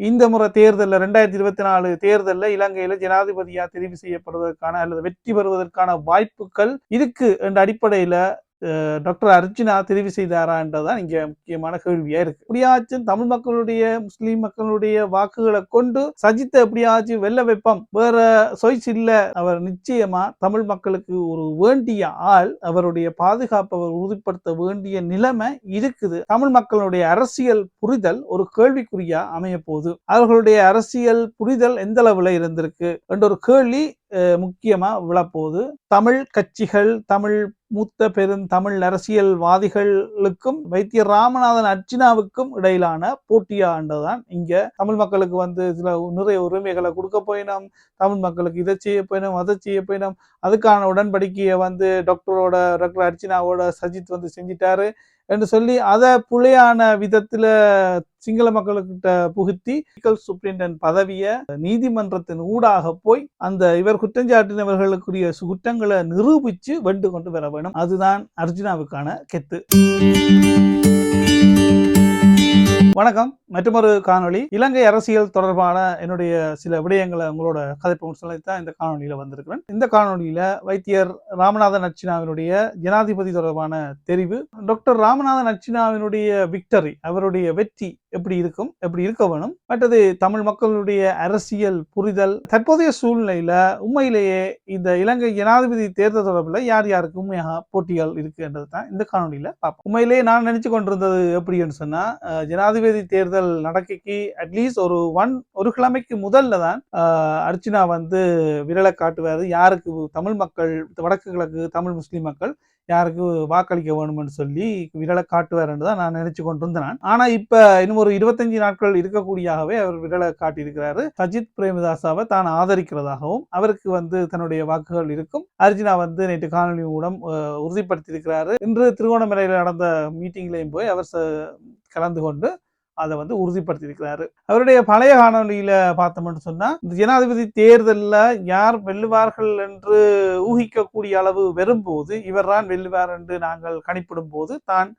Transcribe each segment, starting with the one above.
இந்த முறை தேர்தலில் ரெண்டாயிரத்தி இருபத்தி நாலு தேர்தலில் இலங்கையில் ஜனாதிபதியாக தெரிவு செய்யப்படுவதற்கான அல்லது வெற்றி பெறுவதற்கான வாய்ப்புகள் இருக்கு என்ற அடிப்படையில டாக்டர் அர்ஜுனா தெரிவு செய்தாரான்றதுதான் இங்க முக்கியமான கேள்வியா இருக்கு. எப்படியாச்சும் தமிழ் மக்களுடைய முஸ்லீம் மக்களுடைய வாக்குகளை கொண்டு சஜித்தை எப்படியாச்சும் வெள்ள வைப்போம் வேற சொய்ஸ் இல்ல. அவர் நிச்சயமா தமிழ் மக்களுக்கு ஒரு வேண்டிய ஆள். அவருடைய பாதுகாப்பை அவர் உறுதிப்படுத்த வேண்டிய நிலைமை இருக்குது. தமிழ் மக்களுடைய அரசியல் புரிதல் ஒரு கேள்விக்குறியா அமைய போகுது அவர்களுடைய அரசியல் புரிதல் எந்த அளவுல இருந்திருக்கு? என்ற ஒரு கேள்வி முக்கியமா விழப்போகுது. தமிழ் கட்சிகள் தமிழ் மூத்த பெரும் தமிழ் அரசியல்வாதிகளுக்கும் வைத்திய ராமநாதன் அர்ச்சினாவுக்கும் இடையிலான போட்டியாண்டதுதான் இங்க தமிழ் மக்களுக்கு வந்து சில நிறைய உரிமைகளை கொடுக்க போயினோம் தமிழ் மக்களுக்கு இதை செய்ய போயினோம் அதை செய்ய போயினோம் அதுக்கான உடன்படிக்கையை வந்து டாக்டரோட டாக்டர் அர்ச்சினாவோட சஜித் வந்து செஞ்சிட்டாரு. என்று சொல்லி அதை புலையான விதத்துல சிங்கள மக்களுக்கிட்ட புகுத்தி சுப்ரிண்டன் பதவியை நீதிமன்றத்தின் ஊடாக போய் அந்த இவர் குற்றஞ்சாட்டினவர்களுக்குரிய குற்றங்களை நிரூபிச்சு வென்று கொண்டு வர வேணும். அதுதான் அர்ஜுனாவுக்கான கெத்து. வணக்கம். மற்றொரு காணொளி. இலங்கை அரசியல் தொடர்பான என்னுடைய சில விடயங்களை உங்களோட கதைப்பு சொல்லித்தான் இந்த காணொலியில வந்திருக்கிறேன். இந்த காணொலியில வைத்தியர் ராமநாதன் நச்சினாவினுடைய ஜனாதிபதி தொடர்பான தெரிவு டாக்டர் ராமநாதன் நச்சினாவினுடைய விக்டரி அவருடைய வெற்றி எப்படி இருக்கும் எப்படி இருக்க வேணும் மற்றது தமிழ் மக்களுடைய அரசியல் புரிதல் தற்போதைய சூழ்நிலையில உண்மையிலேயே இந்த இலங்கை ஜனாதிபதி தேர்தல் தொடர்பில் யார் யாருக்கு உண்மையாக போட்டிகள் இருக்குன்றது தான் இந்த காணொலியில பார்ப்போம். உண்மையிலேயே நான் நினைச்சு கொண்டிருந்தது எப்படின்னு சொன்னா ஜனாதிபதி ஜனாதிபதி தேர்தல் நடக்கைக்கு அட்லீஸ்ட் ஒரு ஒன் ஒரு கிழமைக்கு முதல்ல தான் அர்ச்சனா வந்து விரலை காட்டுவாரு. யாருக்கு தமிழ் மக்கள் வடக்கு கிழக்கு தமிழ் முஸ்லீம் மக்கள் யாருக்கு வாக்களிக்க வேணும்னு சொல்லி விரலை காட்டுவார்ன்னு தான் நான் நினைச்சு கொண்டிருந்தேன். ஆனா இப்ப இன்னும் ஒரு இருபத்தஞ்சு நாட்கள் இருக்கக்கூடியாகவே அவர் விரலை காட்டியிருக்கிறாரு. சஜித் பிரேமதாசாவை தான் ஆதரிக்கிறதாகவும் அவருக்கு வந்து தன்னுடைய வாக்குகள் இருக்கும். அர்ஜுனா வந்து நேற்று காணொலி மூலம் உறுதிப்படுத்தியிருக்கிறாரு. இன்று திருகோணமலையில் நடந்த மீட்டிங்லையும் போய் அவர் ச- கலந்து கொண்டு அதை வந்து உறுதிப்படுத்தியிருக்கிறாரு. அவருடைய பழைய காணொலியில பார்த்தோம்னு சொன்னா இந்த ஜனாதிபதி தேர்தலில் யார் வெல்லுவார்கள் என்று ஊகிக்கக்கூடிய அளவு வரும்போது இவர்தான் வெல்லுவார் என்று நாங்கள் கணிப்பிடும் போது தான்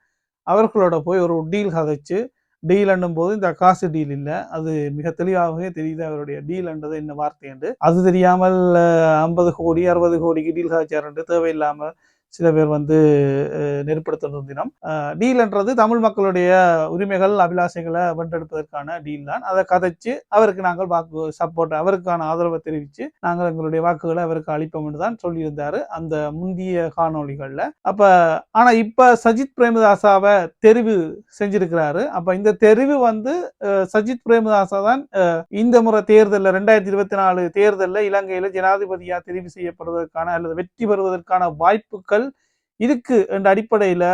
அவர்களோட போய் ஒரு டீல் கதைச்சு டீல் என்னும் போது இந்த காசு டீல் இல்லை அது மிக தெளிவாகவே தெரியுது அவருடைய டீல் என்றது என்ன வார்த்தை என்று. அது தெரியாமல் ஐம்பது கோடி அறுபது கோடிக்கு டீல் கதைச்சார் என்று தேவையில்லாமல் சில பேர் வந்து அஹ், நெருப்படுத்தும் தினம். டீல்ன்றது தமிழ் மக்களுடைய உரிமைகள் அபிலாஷைகளை வென்றெடுப்பதற்கான டீல் தான். அதை கதைச்சு அவருக்கு நாங்கள் வாக்கு சப்போர்ட் அவருக்கான ஆதரவை தெரிவித்து நாங்கள் எங்களுடைய வாக்குகளை அவருக்கு அளிப்போம் என்று தான் சொல்லியிருந்தாரு அந்த முந்திய காணொலிகளில் அப்போ ஆனால் இப்போ சஜித் பிரேமதாசாவை தெரிவு செஞ்சிருக்கிறாரு. அப்போ இந்த தெரிவு வந்து சஜித் பிரேமதாசா தான் இந்த முறை தேர்தலில் ரெண்டாயிரத்தி இருபத்தி நாலு தேர்தலில் இலங்கையில் ஜனாதிபதியாக தெரிவு செய்யப்படுவதற்கான அல்லது வெற்றி பெறுவதற்கான வாய்ப்புகள் இருக்கு என்ற அடிப்படையில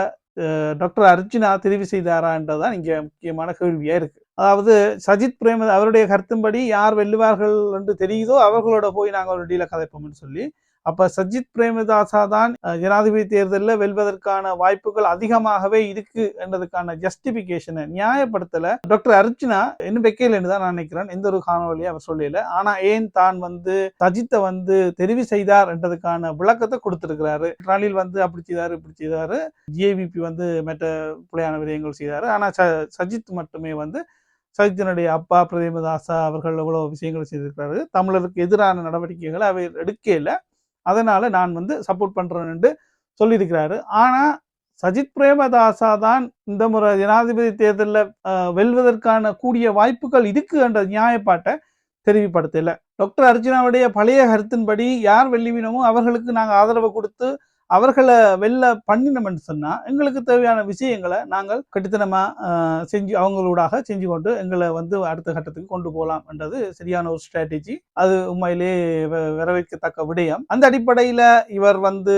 அஹ், டாக்டர் அர்ஜுனா தெரிவு செய்தாரா என்றதான் இங்க முக்கியமான கேள்வியாக இருக்கு. அதாவது சஜித் பிரேம அவருடைய கருத்தின்படி யார் வெல்லுவார்கள் என்று தெரியுதோ அவர்களோட போய் நாங்கள் ஒரு டீல கதைப்போம்னு சொல்லி அப்ப சஜித் பிரேமதாசா தான் ஜனாதிபதி தேர்தலில் வெல்வதற்கான வாய்ப்புகள் அதிகமாகவே இருக்கு என்றதுக்கான ஜஸ்டிபிகேஷனை நியாயப்படுத்தல. டாக்டர் அர்ஜுனா இன்னும் வைக்கலன்னு தான் நான் நினைக்கிறேன். எந்த ஒரு காணொலியும் அவர் சொல்லல. ஆனா ஏன் தான் வந்து சஜித்தை வந்து தெரிவு செய்தார் என்றதுக்கான விளக்கத்தை கொடுத்திருக்கிறாரு. ரணில் வந்து அப்படி செய்தாரு இப்படி செய்தாரு. ஜேவிபி வந்து மற்ற புலையான விடயங்கள் செய்தாரு. ஆனா ச- சஜித் மட்டுமே வந்து சஜித்தினுடைய அப்பா பிரேமதாசா அவர்கள் எவ்வளோ விஷயங்கள் செய்திருக்கிறாரு. தமிழருக்கு எதிரான நடவடிக்கைகளை அவர் எடுக்கல அதனால் நான் வந்து சப்போர்ட் பண்றேன்னு சொல்லியிருக்கிறாரு. ஆனால் சஜித் பிரேமதாசா தான் இந்த முறை ஜனாதிபதி தேர்தலில் வெல்வதற்கான கூடிய வாய்ப்புகள் இருக்கு என்ற நியாயப்பாட்டை தெரிவிப்படுத்தல. டாக்டர் அர்ஜுனாவுடைய பழைய கருத்தின்படி யார் வெல்லுவினமோ அவர்களுக்கு நாங்கள் ஆதரவு கொடுத்து அவர்களை வெளில பண்ணினோம்னு சொன்னால் எங்களுக்கு தேவையான விஷயங்களை நாங்கள் கட்டித்தனமா செஞ்சு அவங்களூடாக செஞ்சு கொண்டு எங்களை வந்து அடுத்த கட்டத்துக்கு கொண்டு போகலாம் என்றது சரியான ஒரு ஸ்ட்ராட்டஜி அது உண்மையிலே வ- வரவேற்கத்தக்க விடயம். அந்த அடிப்படையில் இவர் வந்து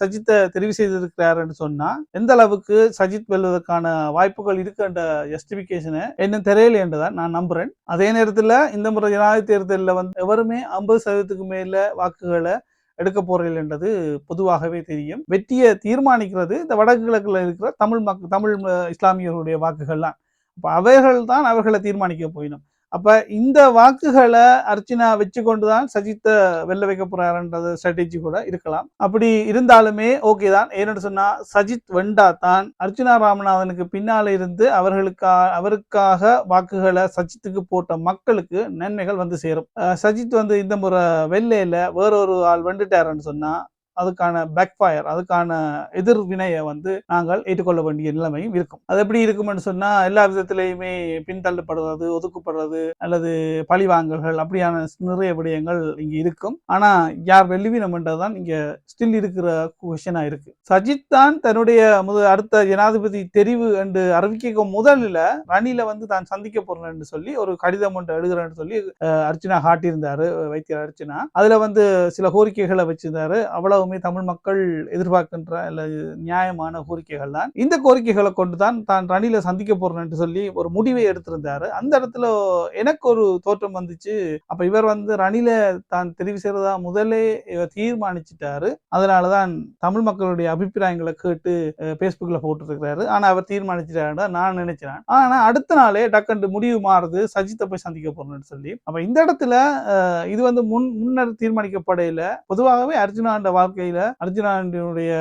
சஜித்தை தெரிவு செய்திருக்கிறாருன்னு சொன்னால் எந்த அளவுக்கு சஜித் வெல்வதற்கான வாய்ப்புகள் இருக்குன்ற ஜஸ்டிபிகேஷனை என்ன தெரியல என்றுதான் நான் நம்புறேன். அதே நேரத்தில் இந்த முறை ஜனாதிபதி தேர்தலில் வந்து எவருமே ஐம்பது சதவீதத்துக்கு மேல வாக்குகளை எடுக்க போறீர்கள் என்றது பொதுவாகவே தெரியும். வெற்றியை தீர்மானிக்கிறது. இந்த வடக்கு கிழக்கில் இருக்கிற தமிழ் மக் தமிழ் இஸ்லாமியர்களுடைய வாக்குகள்லாம் தான் அவர்கள் தான் அவர்களை தீர்மானிக்க போயிடும் அப்ப இந்த வாக்குகளை அர்ச்சனா வச்சு கொண்டுதான் சஜித்தை வெல்ல வைக்க போறாருன்றது ஸ்ட்ராட்டஜி கூட இருக்கலாம். அப்படி இருந்தாலுமே ஓகே தான். ஏன்னு சொன்னா சஜித் வெண்டா தான் அர்ச்சனா ராமநாதனுக்கு பின்னால இருந்து அவர்களுக்கா அவருக்காக வாக்குகளை சஜித்துக்கு போட்ட மக்களுக்கு நன்மைகள் வந்து சேரும். சஜித் வந்து இந்த முறை வெள்ளையில வேறொரு ஆள் வெண்டுட்டாருன்னு சொன்னா அதுக்கான பேக்ஃபயர் அதுக்கான எதிர்வினையை வந்து நாங்கள் ஏற்றுக்கொள்ள வேண்டிய நிலைமையும் இருக்கும். அது எப்படி இருக்கும்னு சொன்னா எல்லா விதத்திலையுமே பின்தள்ளப்படுறது ஒதுக்கப்படுறது அல்லது பழிவாங்கல்கள் அப்படியான நிறைய விடயங்கள் இங்க இருக்கும். ஆனா யார் வெள்ளிவினம்ன்றதுதான் இங்க ஸ்டில் இருக்கிற கொஷனா இருக்கு. சஜித் தான் தன்னுடைய முத அடுத்த ஜனாதிபதி தெரிவு என்று அறிவிக்க முதலில் ரணில வந்து தான் சந்திக்க போறேன்னு சொல்லி ஒரு கடிதம் ஒன்று எழுதுறேன்னு சொல்லி அர்ச்சனா காட்டியிருந்தாரு வைத்தியர் அர்ச்சனா. அதுல வந்து சில கோரிக்கைகளை வச்சிருந்தாரு. அவ்வளவுமே தமிழ் மக்கள் எதிர்பார்க்கின்ற அல்லது நியாயமான கோரிக்கைகள் தான். இந்த கோரிக்கைகளை கொண்டு தான் தான் ரணில சந்திக்க போறேன்னு சொல்லி ஒரு முடிவை எடுத்திருந்தாரு. அந்த இடத்துல எனக்கு ஒரு தோற்றம் வந்துச்சு. அப்ப இவர் வந்து ரணில தான் தெரிவு செய்யறதா முதலே இவர் தீர்மானிச்சிட்டாரு. அதனாலதான் தமிழ் மக்களுடைய அபிப்பிராயங்களை கேட்டு பேஸ்புக்ல போட்டுருக்கிறாரு. ஆனா அவர் தீர்மானிச்சிட்டாரு நான் நினைச்சேன் ஆனா அடுத்த நாளே டக்குன்னு முடிவு மாறுது. சஜித்தை போய் சந்திக்க போறேன்னு சொல்லி. அப்ப இந்த இடத்துல இது வந்து முன் முன்னர் தீர்மானிக்கப்படையில பொதுவாகவே அர்ஜுனாண்ட வாழ்க்கையில அர்ஜுனாவுடைய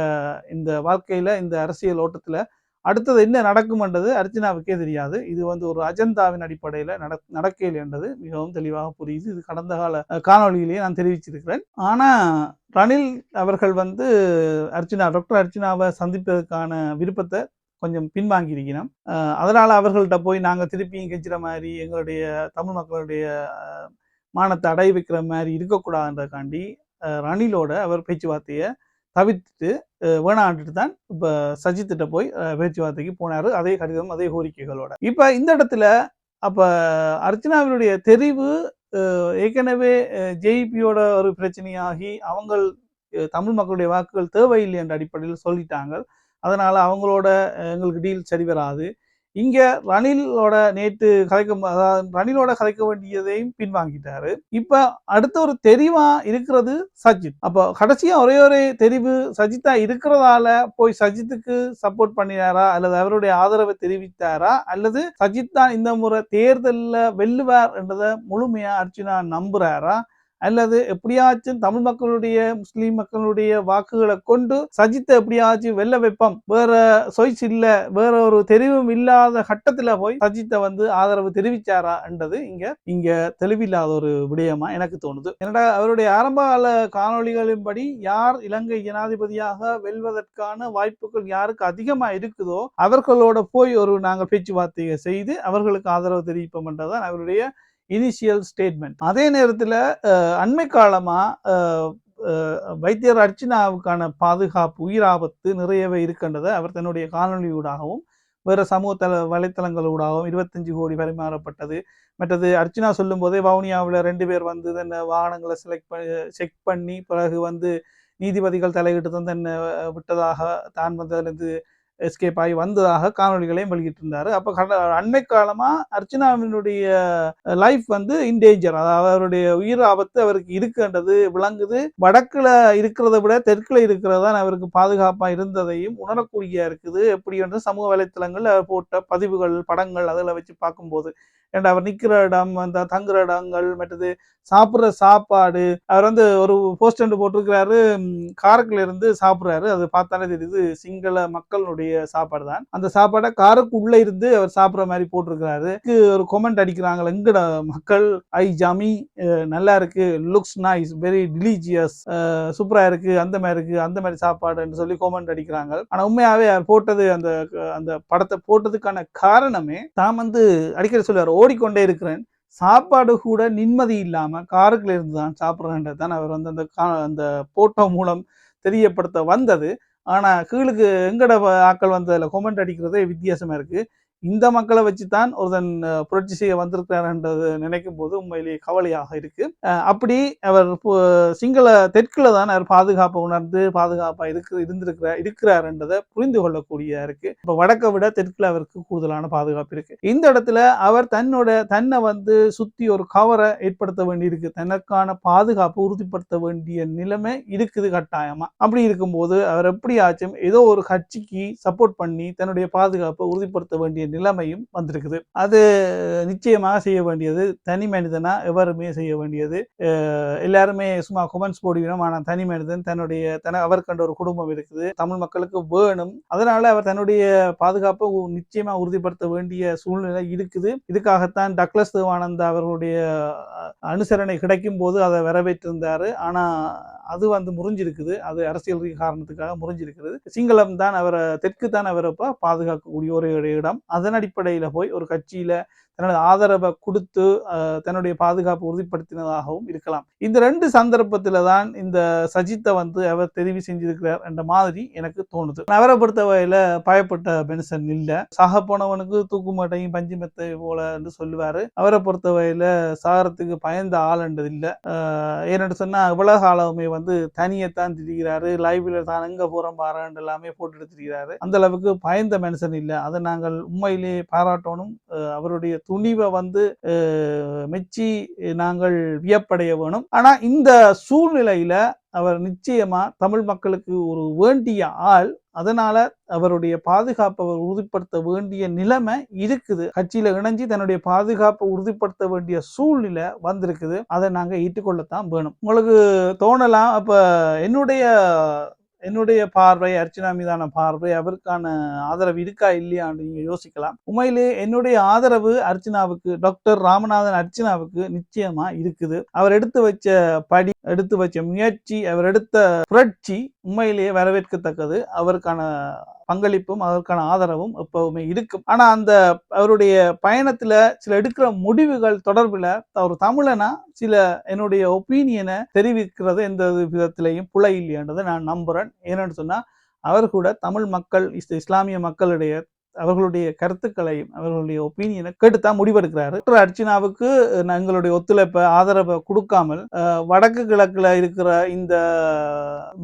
இந்த வாழ்க்கையில இந்த அரசியல் ஓட்டத்துல அடுத்தது என்ன நடக்கும்ன்றது அர்ச்சனாவுக்கே தெரியாது. இது வந்து ஒரு அஜந்தாவின் அடிப்படையில் நட நடக்கையில் என்றது மிகவும் தெளிவாக புரியுது. இது கடந்த கால காணொலியிலேயே நான் தெரிவிச்சிருக்கிறேன். ஆனா ரணில் அவர்கள் வந்து அர்ச்சனா டாக்டர் அர்ச்சனாவை சந்திப்பதற்கான விருப்பத்தை கொஞ்சம் பின்வாங்கி இருக்கணும் அதனால் அதனால அவர்கள்ட்ட போய் நாங்க திருப்பியும் கெஞ்சுற மாதிரி எங்களுடைய தமிழ் மக்களுடைய மானத்தை அடைய வைக்கிற மாதிரி இருக்கக்கூடாதுன்றதுக்காண்டி ரணிலோட அவர் பேச்சுவார்த்தையை தவிர்த்துட்டு வேணாண்டுட்டு தான் இப்போ சஜித்திட்ட போய் பேச்சுவார்த்தைக்கு போனார். அதே கடிதம் அதே கோரிக்கைகளோட. இப்போ இந்த இடத்துல அப்போ அர்ச்சனாவினுடைய தெரிவு ஏற்கனவே ஜேஇபியோட ஒரு பிரச்சனையாகி அவங்கள் தமிழ் மக்களுடைய வாக்குகள் தேவையில்லை என்ற அடிப்படையில் சொல்லிட்டாங்க. அதனால் அவங்களோட எங்களுக்கு டீல் சரி வராது இங்கே ரணிலோட நேற்று கலைக்க அதாவது ரணிலோட கலைக்க வேண்டியதையும் பின்வாங்கிட்டாரு. இப்போ அடுத்த ஒரு தெரிவா இருக்கிறது சஜித். அப்போ கடைசியா ஒரே ஒரு தெரிவு சஜித்தா இருக்கிறதால போய் சஜித்துக்கு சப்போர்ட் பண்ணினாரா? அல்லது அவருடைய ஆதரவை தெரிவித்தாரா? அல்லது சஜித் தான் இந்த முறை தேர்தலில் வெல்லுவார் என்றதை முழுமையா அர்ச்சுனா நம்புறாரா? அல்லது எப்படியாச்சும் தமிழ் மக்களுடைய முஸ்லீம் மக்களுடைய வாக்குகளை கொண்டு சஜித்தை எப்படியாச்சும் வெள்ள வைப்போம். வேற சொய்ஸ் இல்ல வேற ஒரு தெரிவும் இல்லாத கட்டத்துல போய் சஜித்தை வந்து ஆதரவு தெரிவிச்சாரா என்றது இங்க இங்க தெளிவில்லாத ஒரு விடயமா எனக்கு தோணுது. என்னடா அவருடைய ஆரம்பகால காணொலிகளின்படி யார் இலங்கை ஜனாதிபதியாக வெல்வதற்கான வாய்ப்புகள் யாருக்கு அதிகமா இருக்குதோ அவர்களோட போய் ஒரு நாங்கள் பேச்சுவார்த்தையை செய்து அவர்களுக்கு ஆதரவு தெரிவிப்போம் என்றதான் அவருடைய இனிஷியல் ஸ்டேட்மெண்ட் அதே நேரத்தில் அண்மை காலமாக வைத்தியர் அர்ச்சனாவுக்கான பாதுகாப்பு உயிராபத்து நிறையவே இருக்கின்றதை அவர் தன்னுடைய காணொலியூடாகவும் வேறு சமூக தள வலைத்தளங்களூடாகவும் இருபத்தஞ்சு கோடி பரிமாறப்பட்டது மற்றது அர்ச்சனா சொல்லும் போதே வவுனியாவில் ரெண்டு பேர் வந்து தன்னை வாகனங்களை செலக்ட் பண்ணி செக் பண்ணி பிறகு வந்து நீதிபதிகள் தலையிட்டு தான் தன்னை விட்டதாக தான் வந்ததுலேருந்து எஸ்கேப் ஆகி வந்ததாக காணொளிகளையும் வெளியிட்டிருந்தாரு. அப்போ கட அண்மை காலமாக அர்ச்சனாவினுடைய லைஃப் வந்து இன்டேஞ்சர் அதாவது அவருடைய உயிர் ஆபத்து அவருக்கு இருக்குன்றது விளங்குது. வடக்கில் இருக்கிறத விட தெற்கில் இருக்கிறது தான் அவருக்கு பாதுகாப்பாக இருந்ததையும் உணரக்கூடிய இருக்குது. எப்படி என்று சமூக வலைத்தளங்கள் அவர் போட்ட பதிவுகள் படங்கள் அதில் வச்சு பார்க்கும்போது ஏன்னா அவர் நிற்கிற இடம் அந்த தங்குற இடங்கள் மற்றது சாப்பிட்ற சாப்பாடு. அவர் வந்து ஒரு போஸ்டண்ட் போட்டிருக்கிறாரு காரக்கில் இருந்து சாப்பிட்றாரு. அது பார்த்தாலே தெரியுது சிங்கள மக்களுடைய சாப்பாடு தான். அந்த சாப்பாடை காருக்கு உள்ள இருந்து அவர் சாப்பிட்ற மாதிரி போட்டிருக்கிறாரு. ஒரு கொமெண்ட் அடிக்கிறாங்க எங்கட மக்கள்? ஐ ஜாமி நல்லா இருக்கு லுக்ஸ் நைஸ் வெரி டிலீஜியஸ் சூப்பரா இருக்கு அந்த மாதிரி இருக்கு அந்த மாதிரி சாப்பாடுன்னு சொல்லி கொமெண்ட் அடிக்கிறாங்க. ஆனா உண்மையாவே அவர் போட்டது அந்த அந்த படத்தை போட்டதுக்கான காரணமே தான் வந்து அடிக்கடி சொல்லுவார் ஓடிக்கொண்டே இருக்கிறேன். சாப்பாடு கூட நிம்மதி இல்லாமல் காருக்குள்ள இருந்து தான் சாப்பிட்றேன்றது தான். அவர் வந்து அந்த கா- அந்த போட்டோ மூலம் தெரியப்படுத்த வந்தது. ஆனால் கீழுக்கு எங்கட வ- ஆட்கள் வந்து அதில் கொமெண்ட் அடிக்கிறதே வித்தியாசமா இருக்கு. இந்த மக்களை வச்சு தான் ஒருத்தன் புரட்சி செய்ய வந்திருக்கிறார்ன்றது நினைக்கும் போது உண்மையிலேயே கவலையாக இருக்கு. அப்படி அவர் சிங்கள தெற்குல தான் அவர் பாதுகாப்பை உணர்ந்து பாதுகாப்பாக இருக்கு இருந்திருக்கிறார் இருக்கிறார்ன்றதை புரிந்து கொள்ளக்கூடிய இருக்கு. இப்போ வடக்கை விட தெற்குல அவருக்கு கூடுதலான பாதுகாப்பு இருக்கு. இந்த இடத்துல அவர் தன்னோட தன்னை வந்து சுத்தி ஒரு கவரை ஏற்படுத்த வேண்டியிருக்கு. தனக்கான பாதுகாப்பு உறுதிப்படுத்த வேண்டிய நிலைமை இருக்குது கட்டாயமா. அப்படி இருக்கும்போது அவர் எப்படியாச்சும் ஏதோ ஒரு கட்சிக்கு சப்போர்ட் பண்ணி தன்னுடைய பாதுகாப்பை உறுதிப்படுத்த வேண்டிய நிலைமையும் வந்திருக்குது. அது நிச்சயமாக செய்ய வேண்டியது. தனி மனிதனா எவருமே செய்ய வேண்டியது. எல்லாருமே சும்மா குமன்ஸ் போடுவினோம் ஆனால் தனி மனிதன் தன்னுடைய தன அவர் கண்ட ஒரு குடும்பம் இருக்குது. தமிழ் மக்களுக்கு வேணும். அதனால அவர் தன்னுடைய பாதுகாப்பை உ- நிச்சயமா உறுதிப்படுத்த வேண்டிய சூழ்நிலை இருக்குது. இதுக்காகத்தான் டக்ளஸ் தேவானந்தா அவர்களுடைய அனுசரணை கிடைக்கும் போது அதை வரவேற்றிருந்தாரு. ஆனா அது வந்து முறிஞ்சிருக்குது. அது அரசியல் காரணத்துக்காக முறிஞ்சிருக்கிறது சிங்களம் தான் அவரை தெற்கு தான் அவரை பாதுகாக்கக்கூடிய ஒரு இடம். அதன் அடிப்படையில் போய் ஒரு கட்சியில் தன்னோட ஆதரவை கொடுத்து தன்னுடைய பாதுகாப்பு உறுதிப்படுத்தினதாகவும் இருக்கலாம். இந்த ரெண்டு சந்தர்ப்பத்தில் தான் இந்த சஜித்தை வந்து அவர் தெரிவு செஞ்சிருக்கிறார் என்ற மாதிரி எனக்கு தோணுது. அவரை பொறுத்த வகையில் பயப்பட்ட பென்சன் இல்லை. சாக போனவனுக்கு தூக்கு மாட்டையும் பஞ்சு மெத்தை போல என்று சொல்லுவார். அவரை பொறுத்த வகையில் சாகரத்துக்கு பயந்த ஆளுன்றது இல்லை. அஹ், ஏன்னு சொன்னால் இவ்வளவு காலமே வந்து தனியைத்தான் திரிகிறாரு. லைவ்ல தான் எங்கே போகிறோம் பாருன்னு எல்லாமே போட்டு எடுத்துருக்கிறாரு. அந்த அளவுக்கு பயந்த மனுஷன் இல்லை. அதை நாங்கள் உண்மையிலேயே பாராட்டணும். அவருடைய துணிவை வந்து மெச்சி நாங்கள் வியப்படைய வேணும். ஆனால் இந்த சூழ்நிலையில அவர் நிச்சயமா தமிழ் மக்களுக்கு ஒரு வேண்டிய ஆள். அதனால அவருடைய பாதுகாப்பை அவர் உறுதிப்படுத்த வேண்டிய நிலைமை இருக்குது. கட்சியில இணைஞ்சு தன்னுடைய பாதுகாப்பை உறுதிப்படுத்த வேண்டிய சூழ்நிலை வந்திருக்குது. அதை நாங்க ஏற்றுக்கொள்ளத்தான் வேணும். உங்களுக்கு தோணலாம் அப்ப என்னுடைய என்னுடைய பார்வை அர்ச்சனா மீதான பார்வை அவருக்கான ஆதரவு இருக்கா இல்லையான்னு நீங்க யோசிக்கலாம். உண்மையிலே என்னுடைய ஆதரவு அர்ச்சனாவுக்கு டாக்டர் ராமநாதன் அர்ச்சனாவுக்கு நிச்சயமா இருக்குது. அவர் எடுத்து வச்ச படி எடுத்து வச்ச முயற்சி அவர் எடுத்த புரட்சி உண்மையிலேயே வரவேற்கத்தக்கது. அவருக்கான பங்களிப்பும் அதற்கான ஆதரவும் எப்பவுமே இருக்கும். ஆனா அந்த அவருடைய பயணத்துல சில எடுக்கிற முடிவுகள் தொடர்பில் ஒரு தமிழனா சில என்னுடைய ஒப்பீனியனை தெரிவிக்கிறது எந்த விதத்திலையும் புலை என்றதை நான் நம்புறேன். ஏன்னு சொன்னா அவர் கூட தமிழ் மக்கள் இஸ்- இஸ்லாமிய மக்களுடைய அவர்களுடைய கருத்துக்களையும் அவர்களுடைய ஒப்பீனியனை கேட்டுத்தான் முடிவெடுக்கிறாரு. டாக்டர் அர்ச்சனாவுக்கு எங்களுடைய ஒத்துழைப்பை ஆதரவை கொடுக்காமல் வடக்கு கிழக்குல இருக்கிற இந்த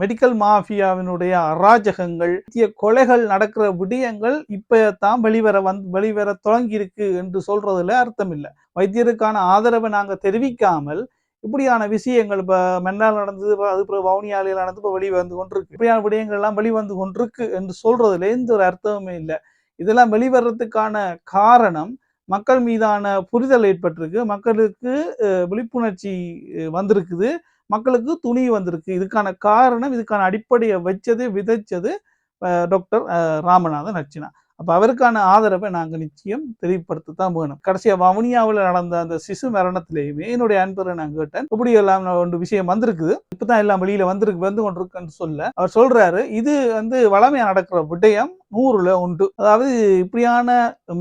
மெடிக்கல் மாஃபியாவினுடைய அராஜகங்கள் கொலைகள் நடக்கிற விடயங்கள் இப்ப தான் வெளிவர வந் வெளிவர தொடங்கி இருக்கு என்று சொல்றதுல அர்த்தம் இல்லை வைத்தியருக்கான ஆதரவை நாங்க தெரிவிக்காமல் இப்படியான விஷயங்கள் இப்போ மென்னால் நடந்தது இப்ப அது பிறகு வவுனியாலையில் நடந்து இப்போ வெளிவந்து கொண்டிருக்கு. இப்படியான விடயங்கள் எல்லாம் வெளிவந்து கொண்டிருக்கு என்று சொல்றதுல எந்த ஒரு அர்த்தமுமே இல்லை. இதெல்லாம் வெளிவரத்துக்கான காரணம் மக்கள் மீதான புரிதல் ஏற்பட்டிருக்கு. மக்களுக்கு விழிப்புணர்ச்சி வந்திருக்குது. மக்களுக்கு துணி வந்திருக்கு. இதுக்கான காரணம் இதுக்கான அடிப்படையை வச்சது விதைச்சது அஹ், டாக்டர் அஹ், ராமநாதன் அர்ச்சனா. அப்போ அவருக்கான ஆதரவை நாங்கள் நிச்சயம் தெளிவுபடுத்தத்தான் வேணும். கடைசியாக வவுனியாவில் நடந்த அந்த சிசு மரணத்திலேயுமே என்னுடைய அன்பரை நான் கேட்டேன். இப்படி எல்லாம் ஒன்று விஷயம் வந்திருக்குது. இப்போ தான் எல்லாம் வெளியில் வந்திருக்கு வந்து கொண்டிருக்குன்னு சொல்ல. அவர் சொல்கிறாரு இது வந்து வளமையாக நடக்கிற விடயம் நூறுல உண்டு. அதாவது இப்படியான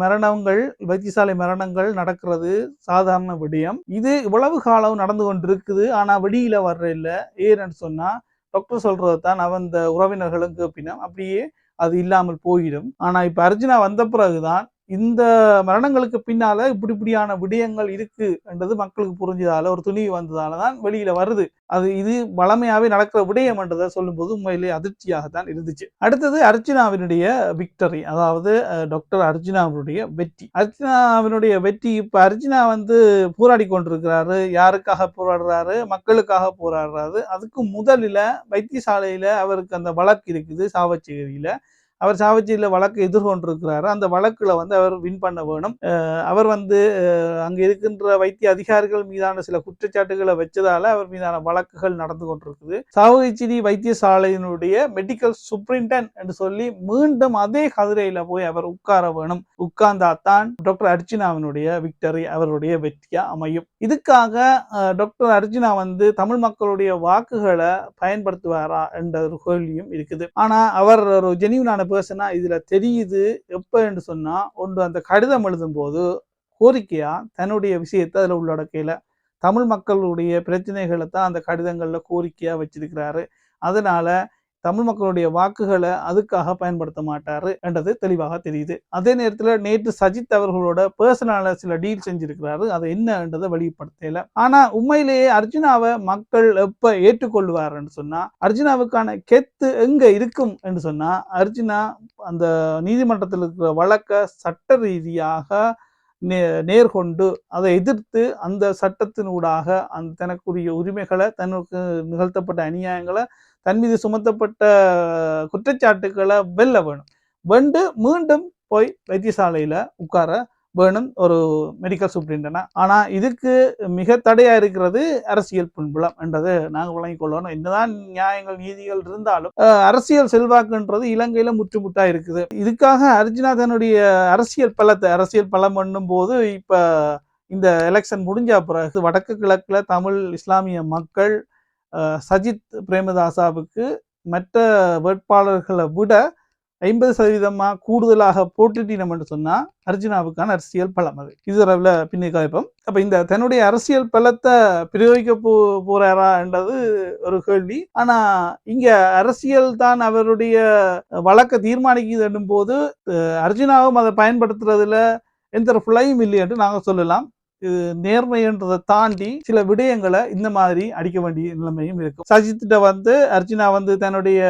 மரணங்கள் வைத்தியசாலை மரணங்கள் நடக்கிறது சாதாரண விடயம். இது இவ்வளவு காலம் நடந்து கொண்டிருக்குது ஆனால் வெளியில் வர்ற இல்லை. ஏன்னு சொன்னால் டாக்டர் சொல்றது தான் அவன் இந்த உறவினர்களும் கேப்பினம் அப்படியே அது இல்லாமல் போயிடும். ஆனால் இப்போ அர்ஜுனா வந்த பிறகுதான் இந்த மரணங்களுக்கு பின்னால இப்படி இப்படியான விடயங்கள் இருக்கு என்றது மக்களுக்கு புரிஞ்சதால ஒரு துணிவு வந்ததால தான் வெளியில வருது. அது இது வளமையாவே நடக்கிற விடயம் என்றதை சொல்லும்போது உண்மையிலே அதிர்ச்சியாகத்தான் இருந்துச்சு. அடுத்தது அர்ச்சனாவினுடைய விக்டரி அதாவது டாக்டர் அர்ஜுனாவினுடைய வெற்றி. அர்ச்சனாவினுடைய வெற்றி இப்ப அர்ஜுனா வந்து போராடி கொண்டிருக்கிறாரு. யாருக்காக போராடுறாரு? மக்களுக்காக போராடுறாரு. அதுக்கு முதலில் வைத்தியசாலையில அவருக்கு அந்த வழக்கு இருக்குது சாவச்சேரியில அவர் சாவச்சியில் வழக்கு எதிர்கொண்டிருக்கிறாரு. அந்த வழக்கில் வந்து அவர் வின் பண்ண வேணும். அவர் வந்து அங்கே இருக்கின்ற வைத்திய அதிகாரிகள் மீதான சில குற்றச்சாட்டுகளை வச்சதால அவர் மீதான வழக்குகள் நடந்து கொண்டிருக்குது. சாவகச்சேரி வைத்தியசாலையினுடைய மெடிக்கல் சூப்பரிண்டன் என்று சொல்லி மீண்டும் அதே கதிரையில் போய் அவர் உட்கார வேணும். உட்கார்ந்தா தான் டாக்டர் அர்ச்சனாவினுடைய விக்டரி அவருடைய வெற்றியா அமையும். இதுக்காக டாக்டர் அர்ஜுனா வந்து தமிழ் மக்களுடைய வாக்குகளை பயன்படுத்துவாரா என்ற ஒரு கேள்வியும் இருக்குது. ஆனா அவர் ஒரு ஜெனியூனான பேர்சனா இதுல தெரியுது எப்ப என்று சொன்னா ஒன்று அந்த கடிதம் எழுதும் போது கோரிக்கையா தன்னுடைய விஷயத்தை அதுல உள்ளடக்கையில தமிழ் மக்களுடைய பிரச்சனைகளை தான் அந்த கடிதங்கள்ல கோரிக்கையா வச்சிருக்கிறாரு. அதனால தமிழ் மக்களுடைய வாக்குகளை அதுக்காக பயன்படுத்த மாட்டாரு என்றது தெளிவாக தெரியுது. அதே நேரத்தில் நேற்று சஜித் அவர்களோட பர்சனலான சில டீல் செஞ்சிருக்கிறாரு. அது என்னன்றதை வெளிப்படுத்தல. ஆனா உண்மையிலேயே அர்ஜுனாவை மக்கள் எப்ப ஏற்றுக்கொள்வாருன்னு சொன்னா அர்ஜுனாவுக்கான கெத்து எங்க இருக்கும் என்று சொன்னா அர்ஜுனா அந்த நீதிமன்றத்தில் இருக்கிற வழக்க சட்ட ரீதியாக நே- நேர்கொண்டு அதை எதிர்த்து அந்த சட்டத்தினூடாக அந்த தனக்குரிய உரிமைகளை தனக்கு நிகழ்த்தப்பட்ட அநியாயங்களை தன் மீது சுமத்தப்பட்ட குற்றச்சாட்டுக்களை வெல்ல வேணும். வெண்டு மீண்டும் போய் வைத்தியசாலையில் உட்கார வேணும் ஒரு மெடிக்கல் சூப்ரிண்டனா ஆனால் இதுக்கு மிக தடையாக இருக்கிறது அரசியல் பின்புலம் என்றதை நாங்கள் வழங்கிக் கொள்ளணும். என்னதான் நியாயங்கள் நீதிகள் இருந்தாலும் அரசியல் செல்வாக்குன்றது இலங்கையில் முற்றுமுட்டாக இருக்குது. இதுக்காக அர்ஜுனா தன்னுடைய அரசியல் பலத்தை அரசியல் பலம் பண்ணும் போது இப்போ இந்த எலெக்ஷன் முடிஞ்ச பிறகு வடக்கு கிழக்கில் தமிழ் இஸ்லாமிய மக்கள் சஜித் பிரேமதாசாவுக்கு மற்ற வேட்பாளர்களை விட ஐம்பது சதவீதமாக கூடுதலாக போட்டிட்டினம் என்று சொன்னால் அர்ஜுனாவுக்கான அரசியல் பலம் அது. இது அளவில் பின்னி கலைப்போம் அப்போ இந்த தன்னுடைய அரசியல் பலத்தை பிரயோகிக்க போ போகிறாரா என்றது ஒரு கேள்வி. ஆனால் இங்கே அரசியல் தான் அவருடைய வழக்க தீர்மானிக்குதுன்னும் போது அர்ஜுனாவும் அதை பயன்படுத்துறதுல எந்த ஒரு ஃபுல்லையும் இல்லை என்று நாங்கள் சொல்லலாம். இது நேர்மைன்றதை தாண்டி சில விடயங்களை இந்த மாதிரி அடிக்க வேண்டிய நிலைமையும் இருக்கும். சஜித்திட்ட வந்து அர்ஜுனா வந்து தன்னுடைய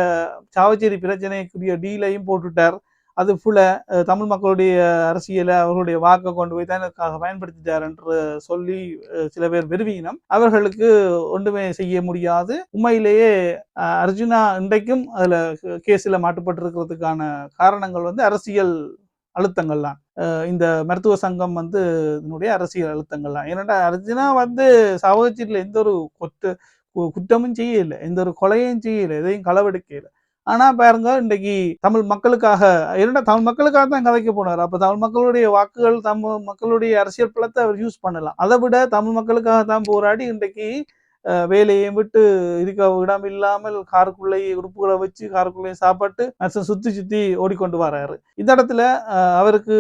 சாவச்சேரி பிரச்சனைக்குரிய டீலையும் போட்டுட்டார். அது ஃபுல்ல தமிழ் மக்களுடைய அரசியலை அவர்களுடைய வாக்கை கொண்டு போய் தனக்காக பயன்படுத்திட்டார் என்று சொல்லி சில பேர் விரும்பினம். அவர்களுக்கு ஒன்றுமே செய்ய முடியாது. உண்மையிலேயே அர்ஜுனா இன்றைக்கும் அதில் கேஸில் மாட்டுப்பட்டிருக்கிறதுக்கான காரணங்கள் வந்து அரசியல் அழுத்தங்கள்லாம். அஹ் இந்த மருத்துவ சங்கம் வந்து இதனுடைய அரசியல் அழுத்தங்கள்லாம். ஏன்னா அர்ஜுனா வந்து சகோதரில் எந்த ஒரு கொத்து குற்றமும் செய்யல. எந்த ஒரு கொலையும் செய்யல. எதையும் களவெடுக்கல. ஆனா பாருங்க இன்றைக்கு தமிழ் மக்களுக்காக இரண்டா தமிழ் மக்களுக்காக தான் கதைக்க போனார். அப்ப தமிழ் மக்களுடைய வாக்குகள் தமிழ் மக்களுடைய அரசியல் பலத்தை அவர் யூஸ் பண்ணலாம். அதை விட தமிழ் மக்களுக்காக தான் போராடி இன்றைக்கு வேலையை விட்டு இருக்க இடம் இல்லாமல் காருக்குள்ளேயே உறுப்புகளை வச்சு காருக்குள்ளேயே சாப்பாட்டு நர்சன் சுற்றி சுத்தி ஓடிக்கொண்டு வராரு. இந்த இடத்துல அவருக்கு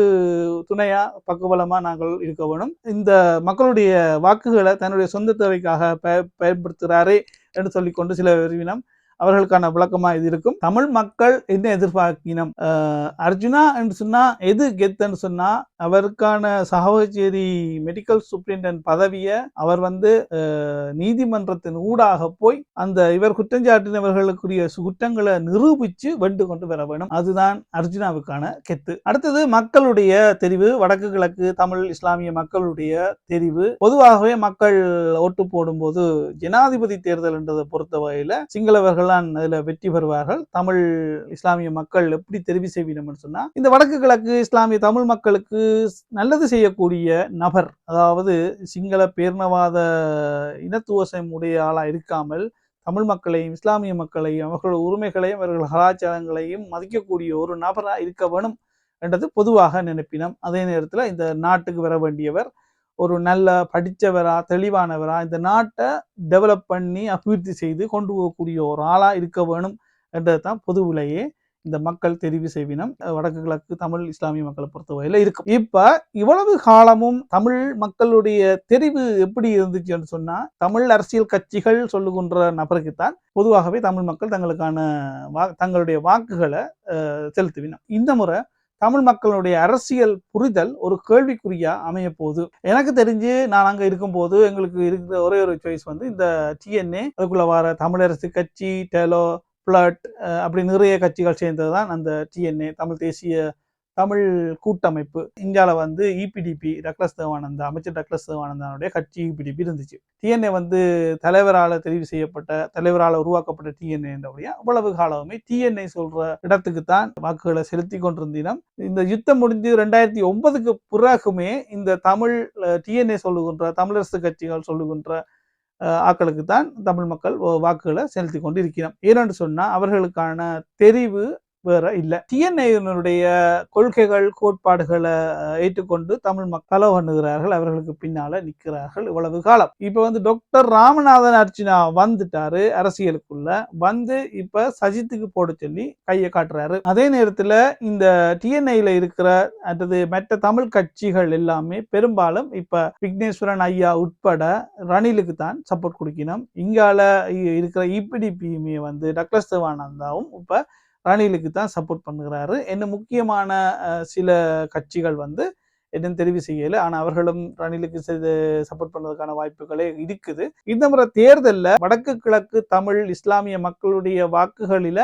துணையா பக்குவலமாக நாங்கள் இருக்க வேணும். இந்த மக்களுடைய வாக்குகளை தன்னுடைய சொந்த தேவைக்காக பய பயன்படுத்துகிறாரே என்று சொல்லிக்கொண்டு சில விரும்பினம். அவர்களுக்கான விளக்கமா இது இருக்கும். தமிழ் மக்கள் என்ன எதிர்பார்க்கினம்? அர்ஜுனா என்று சொன்னா எது கெத்துன்னு சொன்னா அவருக்கான சகோச்சேரி மெடிக்கல் சூப்ரிண்டன் பதவியை அவர் வந்து நீதிமன்றத்தின் ஊடாக போய் அந்த இவர் குற்றஞ்சாட்டினவர்களுக்குரிய குற்றங்களை நிரூபிச்சு வென்று கொண்டு வர வேணும். அதுதான் அர்ஜுனாவுக்கான கெத்து. அடுத்தது மக்களுடைய தெரிவு வடக்கு கிழக்கு தமிழ் இஸ்லாமிய மக்களுடைய தெரிவு. பொதுவாகவே மக்கள் ஓட்டு போடும்போது ஜனாதிபதி தேர்தல் என்றதை பொறுத்த வகையில சிங்களவர்கள் தான் அதில் வெற்றி பெறுவார்கள். தமிழ் இஸ்லாமிய மக்கள் எப்படி தெரிவு செய்வினோம்னு சொன்னால் இந்த வடக்கு கிழக்கு இஸ்லாமிய தமிழ் மக்களுக்கு நல்லது செய்யக்கூடிய நபர் அதாவது சிங்கள பேர்ணவாத இனத்துவசம் உடைய ஆளாக இருக்காமல் தமிழ் மக்களையும் இஸ்லாமிய மக்களையும் அவர்கள் உரிமைகளையும் அவர்கள் கலாச்சாரங்களையும் மதிக்கக்கூடிய ஒரு நபராக இருக்க வேணும் என்றது பொதுவாக நினைப்பினம். அதே நேரத்தில் இந்த நாட்டுக்கு வர வேண்டியவர் ஒரு நல்ல படித்தவரா தெளிவானவரா இந்த நாட்டை டெவலப் பண்ணி அபிவிருத்தி செய்து கொண்டு போகக்கூடிய ஒரு ஆளா இருக்க வேணும் என்றது தான் பொதுவிலேயே இந்த மக்கள் தெரிவு செய்வினம். வடக்கு கிழக்கு தமிழ் இஸ்லாமிய மக்களை பொறுத்தவரையில் இருக்கும் இப்போ இவ்வளவு காலமும் தமிழ் மக்களுடைய தெரிவு எப்படி இருந்துச்சுன்னு சொன்னால் தமிழ் அரசியல் கட்சிகள் சொல்லுகின்ற நபருக்குத்தான் பொதுவாகவே தமிழ் மக்கள் தங்களுக்கான வா தங்களுடைய வாக்குகளை செலுத்துவினம் இந்த முறை தமிழ் மக்களுடைய அரசியல் புரிதல் ஒரு கேள்விக்குறியா அமைய போகுது எனக்கு தெரிஞ்சு நான் அங்க இருக்கும்போது எங்களுக்கு இருக்கிற ஒரே ஒரு சாய்ஸ் வந்து இந்த டிஎன்ஏ அதுக்குள்ள வர தமிழரசு கட்சி டெலோ பிளட் அப்படி நிறைய கட்சிகள் சேர்ந்தது தான் அந்த டிஎன்ஏ தமிழ் தேசிய தமிழ் கூட்டமைப்பு இந்தியாவில் வந்து இபிடிபி டக்ளஸ் தேவானந்தா அமைச்சர் டக்ளஸ் தேவானந்தானுடைய கட்சி இபிடிபி இருந்துச்சு. டிஎன்ஏ வந்து தலைவரால் தெரிவு செய்யப்பட்ட தலைவரால் உருவாக்கப்பட்ட டிஎன்ஏ என்றபடியா அவ்வளவு காலமுமே டிஎன்ஏ சொல்ற இடத்துக்கு தான் வாக்குகளை செலுத்தி கொண்டிருந்தினம். இந்த யுத்தம் முடிஞ்சு ரெண்டாயிரத்தி ஒன்பதுக்கு பிறகுமே இந்த தமிழ் டிஎன்ஏ சொல்லுகின்ற தமிழரசு கட்சிகள் சொல்லுகின்ற ஆக்களுக்கு தான் தமிழ் மக்கள் வாக்குகளை செலுத்தி கொண்டு இருக்கிறோம் ஏனென்று சொன்னால் அவர்களுக்கான தெரிவு வேற இல்லை. டிஎன்ஏனுடைய கொள்கைகள் கோட்பாடுகளை ஏற்றுக்கொண்டு தமிழ் மக்கள் பண்ணுகிறார்கள் அவர்களுக்கு பின்னால நிற்கிறார்கள் இவ்வளவு காலம். இப்ப வந்து டாக்டர் ராமநாதன் அர்ச்சனா வந்துட்டாரு அரசியலுக்குள்ள. வந்து இப்ப சஜித்துக்கு போட சொல்லி கையை காட்டுறாரு. அதே நேரத்துல இந்த டிஎன்ஐல இருக்கிற அல்லது மற்ற தமிழ் கட்சிகள் எல்லாமே பெரும்பாலும் இப்ப விக்னேஸ்வரன் ஐயா உட்பட ரணிலுக்கு தான் சப்போர்ட் கொடுக்கணும். இங்கால இ- இருக்கிற இபிடிபியுமே வந்து டக்ளஸ் தேவானந்தாவும் இப்ப ரணிலுக்கு தான் சப்போர்ட் பண்ணுகிறாரு. என்ன முக்கியமான சில கட்சிகள் வந்து என்னன்னு தெரிவு செய்யல. ஆனா அவர்களும் ரணிலுக்கு சப்போர்ட் பண்ணதுக்கான வாய்ப்புகளே இருக்குது. இந்த முறை தேர்தல்ல வடக்கு கிழக்கு தமிழ் இஸ்லாமிய மக்களுடைய வாக்குகளில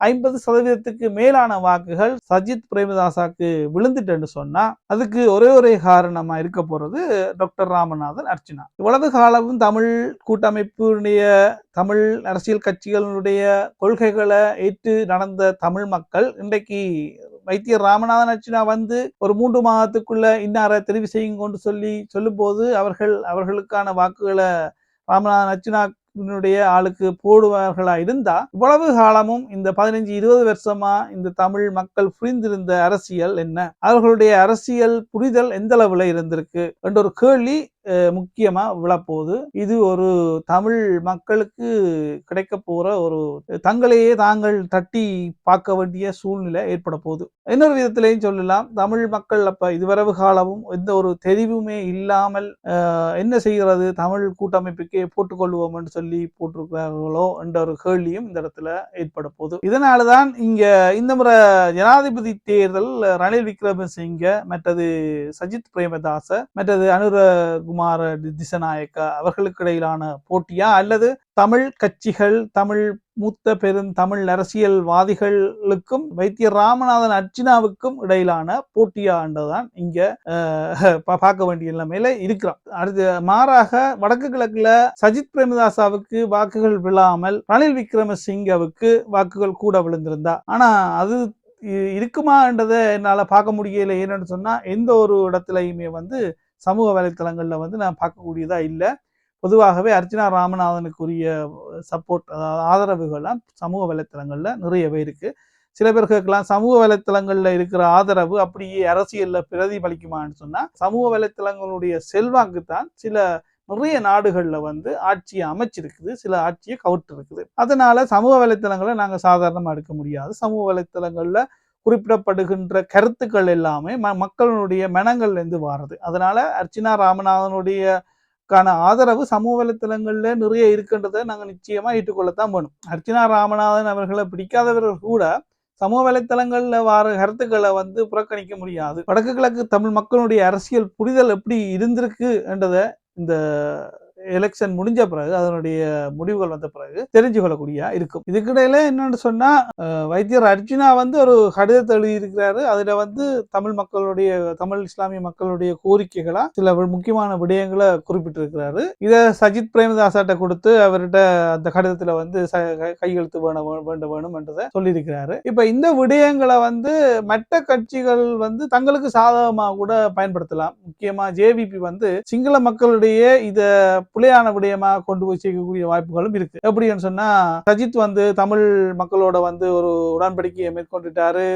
ஐம்பது சதவீதத்துக்கு மேலான வாக்குகள் சஜித் பிரேமதாசாக்கு விழுந்துட்டேன்னு சொன்னா அதுக்கு ஒரே ஒரே காரணமா இருக்க போறது டாக்டர் ராமநாதன் அர்ச்சனா. இவ்வளவு காலமும் தமிழ் கூட்டமைப்பினுடைய தமிழ் அரசியல் கட்சிகளுடைய கொள்கைகளை ஏற்று நடந்த தமிழ் மக்கள் இன்றைக்கு வைத்தியர் ராமநாதன் அர்ச்சனா வந்து ஒரு மூன்று மாதத்துக்குள்ள இன்னார தெரிவு செய்யும் கொண்டு சொல்லி சொல்லும்போது அவர்கள் அவர்களுக்கான வாக்குகளை ராமநாதன் அர்ச்சனா இதனுடைய ஆளுக்கு போடுவார்களா இருந்தா இவ்வளவு காலமும் இந்த பதினஞ்சு இருபது வருஷமா இந்த தமிழ் மக்கள் புரிந்திருந்த அரசியல் என்ன? அவர்களுடைய அரசியல் புரிதல் எந்த அளவுல இருந்திருக்கு? என்ற ஒரு கேள்வி முக்கியமா விழப்போகுது. இது ஒரு தமிழ் மக்களுக்கு கிடைக்க போற ஒரு தங்களையே தாங்கள் தட்டி பார்க்க வேண்டிய சூழ்நிலை ஏற்பட போகுது. இன்னொரு விதத்திலையும் சொல்லலாம் தமிழ் மக்கள் அப்ப இதுவரவு காலமும் எந்த ஒரு தெரிவுமே இல்லாமல் என்ன செய்கிறது? தமிழ் கூட்டமைப்புக்கே போட்டுக்கொள்வோம் என்று சொல்லி போட்டிருக்கிறார்களோ என்ற ஒரு கேள்வியும் இந்த இடத்துல ஏற்பட போகுது. இதனால தான் இங்க இந்த முறை ஜனாதிபதி தேர்தல் ரணில் விக்ரமசிங்க மற்றது சஜித் பிரேமதாச மற்றது அனுர குமார திசநாயக்க அவர்களுக்கு இடையிலான போட்டியா? அல்லது தமிழ் கட்சிகள் தமிழ் மூத்த பெரும் தமிழ் அரசியல்வாதிகளுக்கும் வைத்திய ராமநாதன் அர்ச்சினாவுக்கும் இடையிலான போட்டியான்றதுதான் இங்க பார்க்க வேண்டிய நிலைமையில இருக்கிறோம். அடுத்து மாறாக வடக்கு கிழக்குல சஜித் பிரேமதாசாவுக்கு வாக்குகள் விழாமல் ரணில் விக்ரமசிங்கவுக்கு வாக்குகள் கூட விழுந்திருந்தா. ஆனா அது இருக்குமான்றதை என்னால் பார்க்க முடியல. ஏன்னு சொன்னால் எந்த ஒரு இடத்துலையுமே வந்து சமூக வலைத்தளங்களில் வந்து நான் பார்க்கக்கூடியதாக இல்லை. பொதுவாகவே அர்ச்சனா ராமநாதனுக்குரிய சப்போர்ட் அதாவது ஆதரவுகள்லாம் சமூக வலைத்தளங்களில் நிறையவே இருக்குது சில பேர் கேட்கலாம் சமூக வலைத்தளங்களில் இருக்கிற ஆதரவு அப்படியே அரசியலில் பிரதிபலிக்குமான்னு சொன்னால் சமூக வலைத்தளங்களுடைய செல்வாக்கு தான் சில நிறைய நாடுகளில் வந்து ஆட்சியை அமைச்சிருக்குது சில ஆட்சியை கவுட்டு இருக்குது அதனால சமூக வலைத்தளங்களை நாங்கள் சாதாரணமாக எடுக்க முடியாது. சமூக வலைத்தளங்களில் குறிப்பிடப்படுகின்ற கருத்துக்கள் எல்லாமே ம மக்களுடைய மனங்கள்லேருந்து வாரது. அதனால அர்ச்சனா ராமநாதனுடைய கான ஆதரவு சமூக வலைத்தளங்களில் நிறைய இருக்கின்றதை நாங்கள் நிச்சயமாக ஏற்றுக்கொள்ளத்தான் வேணும். அர்ச்சனா ராமநாதன் அவர்களை பிடிக்காதவர்கள் கூட சமூக வலைத்தளங்களில் வார கருத்துக்களை வந்து புறக்கணிக்க முடியாது. வடக்கு கிழக்கு தமிழ் மக்களுடைய அரசியல் புரிதல் எப்படி இருந்திருக்கு என்றதை இந்த எலெக்ஷன் முடிஞ்ச பிறகு அதனுடைய முடிவுகள் வந்த பிறகு தெரிஞ்சு கொள்ளக்கூடிய இருக்கும். இதுக்கிடையில என்னன்னு சொன்னா வைத்தியர் அர்ஜுனா வந்து ஒரு கடிதத்தை எழுதியிருக்கிறாரு. அதுல வந்து தமிழ் மக்களுடைய தமிழ் இஸ்லாமிய மக்களுடைய கோரிக்கைகளா சில முக்கியமான விடயங்களை குறிப்பிட்டிருக்கிறாரு. இதை சஜித் பிரேமதாசாட்ட கொடுத்து அவர்கிட்ட அந்த கடிதத்துல வந்து கையெழுத்து வேணும் வேண்ட வேணும் என்றதை சொல்லியிருக்கிறாரு. இப்ப இந்த விடயங்களை வந்து மற்ற கட்சிகள் வந்து தங்களுக்கு சாதகமாக கூட பயன்படுத்தலாம். முக்கியமா ஜேவிபி வந்து சிங்கள மக்களுடைய இத புலையான விடயமாக கொண்டு போய் சேர்க்கக்கூடிய வாய்ப்புகளும் இருக்கு. எப்படின்னு சொன்னா சஜித் வந்து தமிழ் மக்களோட வந்து ஒரு உடன்படிக்கையை மேற்கொண்டுட்டாரு.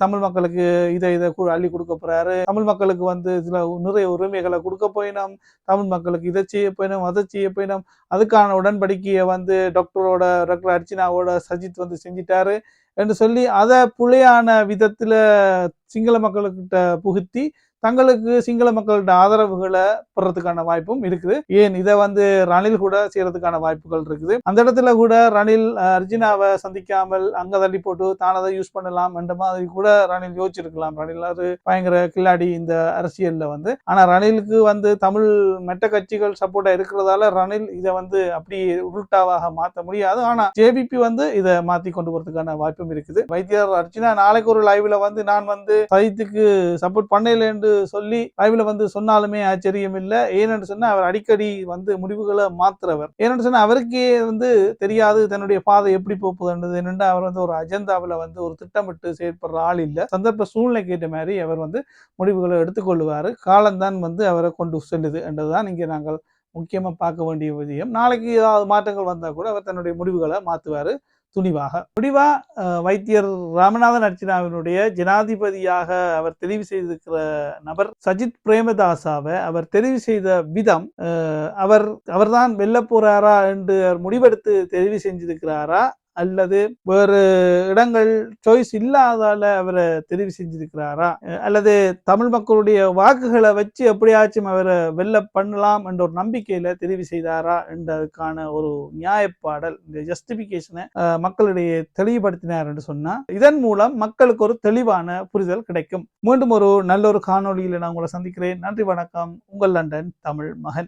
தமிழ் மக்களுக்கு இதை இதை அள்ளி கொடுக்க போறாரு. தமிழ் மக்களுக்கு வந்து சில நிறைய உரிமைகளை கொடுக்க போயினோம் தமிழ் மக்களுக்கு இதை செய்ய போயினோம் அதை செய்ய போயினோம் அதுக்கான உடன்படிக்கையை வந்து டாக்டரோட டாக்டர் அர்ச்சனாவோட சஜித் வந்து செஞ்சிட்டாரு என்று சொல்லி அதை புலையான விதத்துல சிங்கள மக்களுக்கிட்ட புகுத்தி தங்களுக்கு சிங்கள மக்கள்கிட்ட ஆதரவுகளை பெறதுக்கான வாய்ப்பும் இருக்குது. ஏன் இதை வந்து ரணில் கூட செய்யறதுக்கான வாய்ப்புகள் இருக்குது. அந்த இடத்துல கூட ரணில் அர்ஜுனாவை சந்திக்காமல் அங்க தள்ளி போட்டு தானதை யூஸ் பண்ணலாம் என்ற மாதிரி கூட ரணில் யோசிச்சிருக்கலாம். ரணில் அது பயங்கர கில்லாடி இந்த அரசியல்ல வந்து. ஆனா ரணிலுக்கு வந்து தமிழ் மெட்ட கட்சிகள் சப்போர்ட்டா இருக்கிறதால ரணில் இதை வந்து அப்படி உருட்டாவாக மாற்ற முடியாது. ஆனா ஜேபிபி வந்து இதை மாத்தி கொண்டு போறதுக்கான வாய்ப்பும் இருக்குது. வைத்தியர் அர்ஜுனா நாளைக்கு ஒரு லைவ்ல வந்து நான் வந்து சைத்துக்கு சப்போர்ட் பண்ணல என்று சொல்லி லைவ்ல வந்து சொன்னாலுமே ஆச்சரியம் இல்லை ஏனென்று சொன்னால் அவர் அடிக்கடி வந்து முடிவுகளை மாத்துறவர். ஏனென்று சொன்னால் அவருக்கே வந்து தெரியாது தன்னுடைய பாதை எப்படி போகுதுன்றது. என்னென்று அவர் வந்து ஒரு அஜெண்டாவில் வந்து ஒரு திட்டமிட்டு செயற்படுற ஆள் இல்லை. சந்தர்ப்ப சூழ்நிலை கேட்ட மாதிரி அவர் வந்து முடிவுகளை எடுத்துக்கொள்வார் காலம்தான் வந்து அவரை கொண்டு செல்லுது என்றதுதான் இங்கே நாங்கள் முக்கியமாக பார்க்க வேண்டிய விஷயம். நாளைக்கு ஏதாவது மாற்றங்கள் வந்தால் கூட அவர் தன்னுடைய முடிவுகளை மாற்றுவார் துணிவாக. முடிவா வைத்தியர் ராமநாதன் அர்ச்சனாவினுடைய ஜனாதிபதியாக அவர் தெரிவு செய்திருக்கிற நபர் சஜித் பிரேமதாசாவை அவர் தெரிவு செய்த விதம் அவர் அவர்தான் வெல்ல போறாரா என்று முடிவெடுத்து தெரிவு செஞ்சிருக்கிறாரா? அல்லது வேறு இடங்கள் சாய்ஸ் இல்லாதால அவரை தெரிவு செஞ்சிருக்கிறாரா? அல்லது தமிழ் மக்களுடைய வாக்குகளை வச்சு எப்படியாச்சும் அவரை வெல்ல பண்ணலாம் என்ற ஒரு நம்பிக்கையில தெரிவு செய்தாரா என்றதுக்கான ஒரு நியாயப்பாடல் இந்த ஜஸ்டிபிகேஷனை மக்களிடையே தெளிவுபடுத்தினார் என்று சொன்னா இதன் மூலம் மக்களுக்கு ஒரு தெளிவான புரிதல் கிடைக்கும். மீண்டும் ஒரு நல்ல ஒரு காணொலியில் நான் உங்களை சந்திக்கிறேன். நன்றி வணக்கம். உங்கள் லண்டன் தமிழ் மகன்.